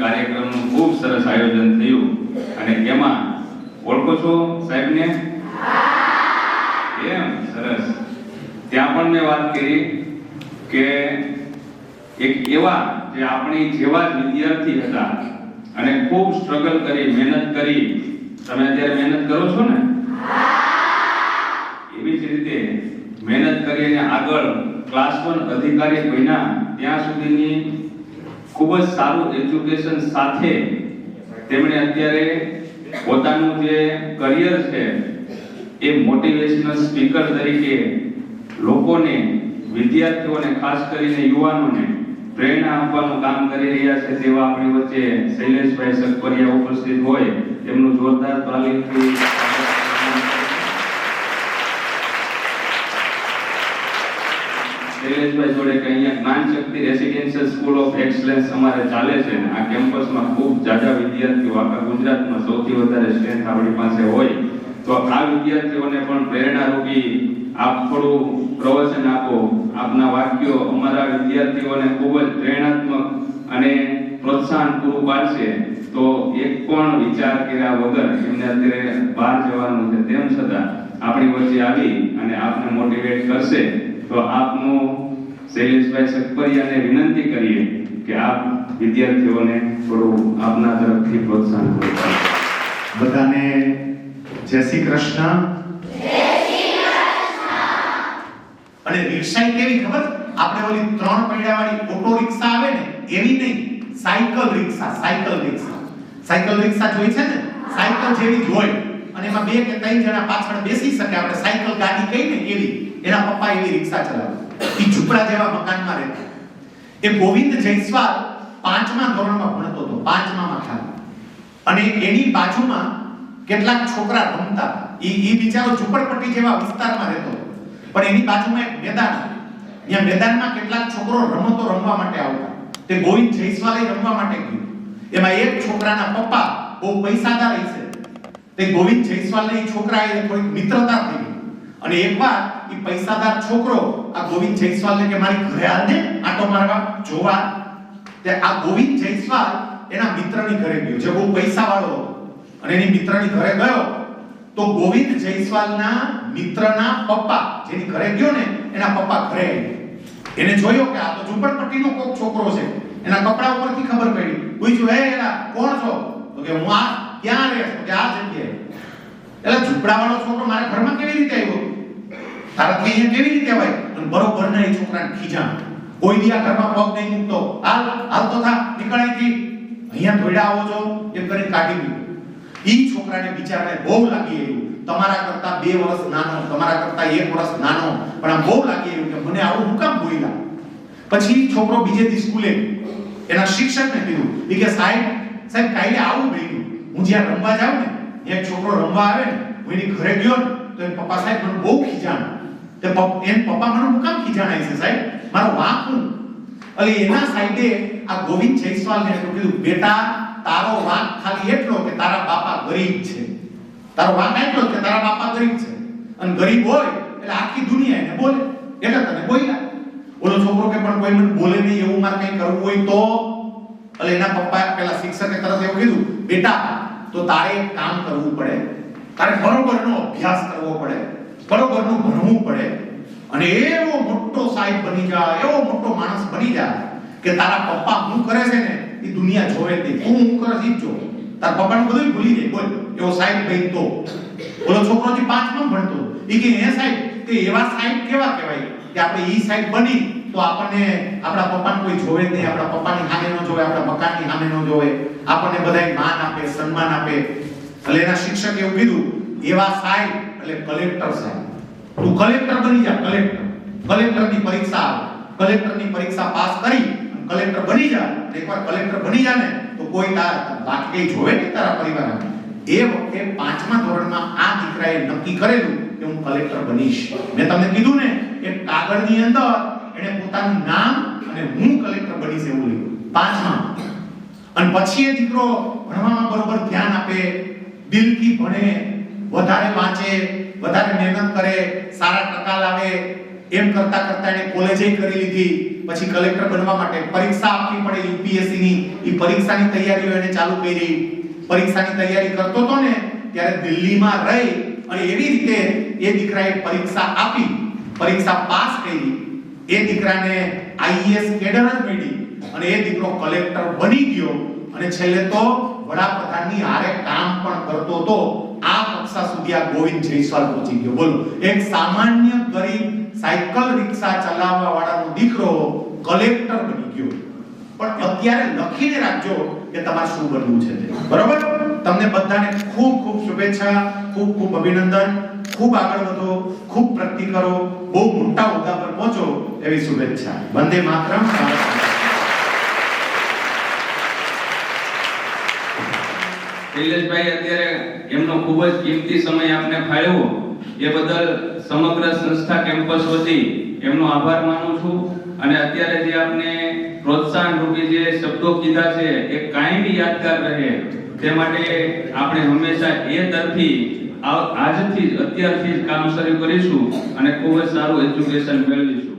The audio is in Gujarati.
કાર્યક્રમનું ખૂબ સરસ આયોજન થયું. અને એમાં ઓળખો છો સાહેબને? એમ, સરસ. ત્યાં પણ મેં વાત કરી કે એક એવા જે આપણી જેવા જ વિદ્યાર્થી હતા અને ખૂબ સ્ટ્રગલ કરી, મહેનત કરી. તમે અત્યારે મહેનત કરો છો ને? એવી જ રીતે મહેનત કરીને આગળ ક્લાસ વન અધિકારી બન્યા. ત્યાં સુધીની ખૂબ જ સારું એજ્યુકેશન સાથે તેમણે અત્યારે પોતાનું જે કરિયર છે, એ મોટિવેશનલ સ્પીકર તરીકે લોકોને, વિદ્યાર્થીઓને, ખાસ કરીને યુવાનોને પ્રેરણા આપવાનું કામ કરી રહ્યા છે તેવા આપણી વચ્ચે શૈલેષભાઈ સકપરિયા ઉપસ્થિત હોય, તેમનું જોરદાર તાલીમથી સ્વાગત કરવામાં આવે છે. શૈલેષભાઈ જોડે કે અહીંયા Gyan Shakti residential school of excellence અમારે ચાલે છે આ કેમ્પસમાં ખૂબ જાજા વિદ્યાર્થીઓ આખા ગુજરાતમાં સૌથી વધારે સ્ટ્રેન્થ આપણી પાસે હોય, તો આ વિદ્યાર્થીઓને પણ પ્રેરણારૂપી આપ થોડું પ્રવચન આપો. આપના વાક્યો અમારા વિદ્યાર્થીઓને ખૂબ જ પ્રેરણાત્મક અને પ્રોત્સાહન પૂરું પાડશે. તો એક પણ વિચાર કર્યા વગર એમને અત્યારે બહાર જવાનું છે. તેમ છતાં આપણી વચ્ચે આવી અને આપને મોટિવેટ કરશે. તો આપનું શૈલેષભાઈ સકપરિયાને વિનંતી કરીએ કે આપ વિદ્યાર્થીઓને થોડું આપના તરફથી પ્રોત્સાહન પૂરું બધાને જય શ્રી કૃષ્ણ. અને રિક્ષા કેવી ખબર? આપણે ઓલી ત્રણ પૈડા વાળી ઓટો રિક્ષા આવે ને, એવી નહીં. Cycle rickshaw cycle rickshaw. Cycle rickshaw જોઈ છે ને? સાયકલ જેવી જ હોય. અને એમાં બે કે ત્રણ જણા પાછળ બેસી શકે. આપણે સાયકલ, ગાડી કહીને એવી. એના પપ્પા એવી રિક્ષા ચલાવે. એ ઝૂંપડા જેવા મકાનમાં રહેતા. એ ગોવિંદ જયસ્વાલ પાંચમા ધોરણમાં ભણતો હતો. પાંચમામાં ખાલી. અને એની બાજુમાં કેટલાક છોકરા રમતા. એ એ બિચારો ઝુંપડપટ્ટી જેવા વિસ્તારમાં રહેતો. પણ એની બાજુમાં એક મેદાન. ત્યાં મેદાનમાં કેટલાક છોકરો રમતો રમવા માટે આવતા. તે ગોવિંદ જયસ્વાલે રમવા માટે ગયું. એમાં એક છોકરાના પપ્પા બહુ પૈસાદાર હશે. તે ગોવિંદ જયસ્વાલને એ છોકરાએ થોડીક મિત્રતા થઈ અને એકવાર એ પૈસાદાર છોકરો આ ગોવિંદ જયસ્વાલને કે મારી ઘરે આવને આટો મારવા જોવા, તે આ ગોવિંદ જયસ્વાલ એના મિત્રની ઘરે ગયો, જે બહુ પૈસાવાળો અને એની મિત્રની ઘરે ગયો, તો ગોવિંદ જયસ્વાલના મિત્રના પપ્પા જેની ઘરે ગયો ને, એના પપ્પા ઘરે એને જોયો કે આ તો ઝુંપડપટ્ટીનો કોક છોકરો છે. એના કપડા ઉપરથી ખબર પડી. પૂછ્યું, હે એના કોણ છો? તો કે, હું આ ક્યાં રહે કે આ જગ્યાએ એટલે ઝૂંપડાવાળો છોકરો મારા ઘરમાં કેવી રીતે આવ્યો? તારાથી થઈ કેવી રીતે હોય? અને બરોબર ના એ છોકરાને ખીજા કોઈ દિયા ઘરમાં પગ નહીં મૂકતો. હાલ હાલ તો થા, નીકળ અહીંથી. અહીંયા ધોઈડા આવો છો, એમ કરીને કાઢી દીધું ઈ છોકરાને બિચારાને બહુ લાગી ગયું તમારા કરતા બે વર્ષ નાનો, તમારા કરતા એક વર્ષ નાનો. પણ આમ બહુ લાગી આવ્યું કે મને આવું હું કામ બોલ્યા પછી છોકરો બીજે દી સ્કૂલે એના શિક્ષકને કીધું કે સાહેબ સાહેબ કાલે આવું બન્યું. હું જ્યાં રમવા જાઉં ને, એક છોકરો રમવા આવે ને, હું એની ઘરે ગયો ને, તો એ પપ્પા સાહેબ મને બહુ ખીજાણ. તે એમ પપ્પા મને કામ ખીજાણાય છે સાહેબ? મારો વાંક હું. એટલે એના સાઈડે આ ગોવિંદ જયસ્વાલને એટલું કીધું, બેટા, તારો વાંક ખાલી એટલો કે તારા બાપા ગરીબ છે. તારો વાંક એટલો કે તારા બાપા ગરીબ છે. અને ગરીબ હોય એટલે આખી દુનિયા એને બોલે. એટલે તને બોલ્યા. ઓલો છોકરો કે, પણ કોઈ મને બોલે નહીં, એવું મારે કંઈ કરવું હોય તો? એટલે એના પપ્પા પેલા શિક્ષકે તરત એવું કીધું, બેટા તો તારે એક કામ કરવું પડે. તારે બરોબરનો અભ્યાસ કરવો પડે. બરોબરનું ભણવું પડે. અને એવો મોટો સાહેબ બની જા એવો મોટો માણસ બની જા કે તારા પપ્પા હું કરે છે ને, એ દુનિયા જોવે જ નહીં. તું હું કરે છે જો તારા પપ્પાને બધું ભૂલી જાય. બોલ, એવો સાહેબ બની તો. ઓલો છોકરો જે પાંચમાં ભણતો. એ કે એ સાહેબ કે એવા સાહેબ કેવા કહેવાય? કે આપણે ઈ સાહેબ બની તો આપણને આપણા પપ્પાને કોઈ જોવે નહીં, આપણા પપ્પાની સામે ન જોવે, આપણા મકાનની સામે ન જોવે. આપણને બધાય માન આપે, સન્માન આપે. એટલે એના શિક્ષકે એવું કીધું, એવા સાહેબ, એટલે કલેક્ટર સાહેબ. તું કલેક્ટર બની જા, કલેક્ટર. કલેક્ટરની પરીક્ષા આવે કલેક્ટરની પરીક્ષા પાસ કરી કલેક્ટર બની જા. એકવાર કલેક્ટર બની જા ને, તો કોઈ તાર બાકી જોવે નહીં તારા પરિવાર એ વખતે પાંચમા ધોરણમાં આ દીકરાએ નક્કી કરેલું કે હું કલેક્ટર બનીશ. મેં તમને કીધું ને, એક કાગળની અંદર એણે પોતાનું નામ અને હું કલેક્ટર બનીશ એવું લખ્યું. પાંચમા. અને પછી એ દીકરો ભણવામાં બરોબર ધ્યાન આપે, દિલથી ભણે, વધારે વાંચે, વધારે મહેનત કરે, સારા ટકા લાવે, એમ કરતા કરતા એને કોલેજે કરી લીધી. પછી કલેક્ટર બનવા માટે પરીક્ષા આપવી પડે યુપીએસસી ની એ પરીક્ષાની તૈયારીઓ એને ચાલુ કરી. પરીક્ષાની તૈયારી કરતો હતો ને, ત્યારે દિલ્હીમાં રહી અને એવી રીતે એ દીકરાએ પરીક્ષા આપી. પરીક્ષા પાસ કરી. એ દીકરાને આઈએસ કેડર જ મળી અને એ દીકરો કલેક્ટર બની ગયો. અને છેલ્લે તો વડાપ્રધાનની હારે કામ પણ કરતો તો આ કક્ષા સુધી આ ગોવિંદ જયસ્વાલ પહોંચી ગયો. બોલો, એક સામાન્ય ગરીબ સાયકલ રિક્ષા ચલાવવા વાળાનો દીકરો કલેક્ટર બની ગયો. પણ અત્યારે લખીને રાખજો કે તમારે શું બનવું છે બરોબર? તમને બધાને ખૂબ ખૂબ શુભેચ્છા, ખૂબ ખૂબ અભિનંદન. ખૂબ આગળ વધો, ખૂબ પ્રગતિ કરો, બહુ મોટા હોદ્દા પર પહોંચો એવી શુભેચ્છા. વંદે માતરમ શૈલેષભાઈ, અત્યારે એમનો ખૂબ જ કિંમતી સમય આપને ફાળવ્યો એ બદલ સમગ્ર સંસ્થા કેમ્પસ વતી એમનો આભાર માનું છું. અને અત્યારે જે આપને પ્રોત્સાહન રૂપી જે શબ્દો કીધા છે, એ કાયમી યાદગાર રહે, તે માટે આપણે હંમેશા એ તરફી આજથી અત્યારથી જ કામ શરૂ કરીશું અને ખૂબ જ સારું એજ્યુકેશન મેળવીશું.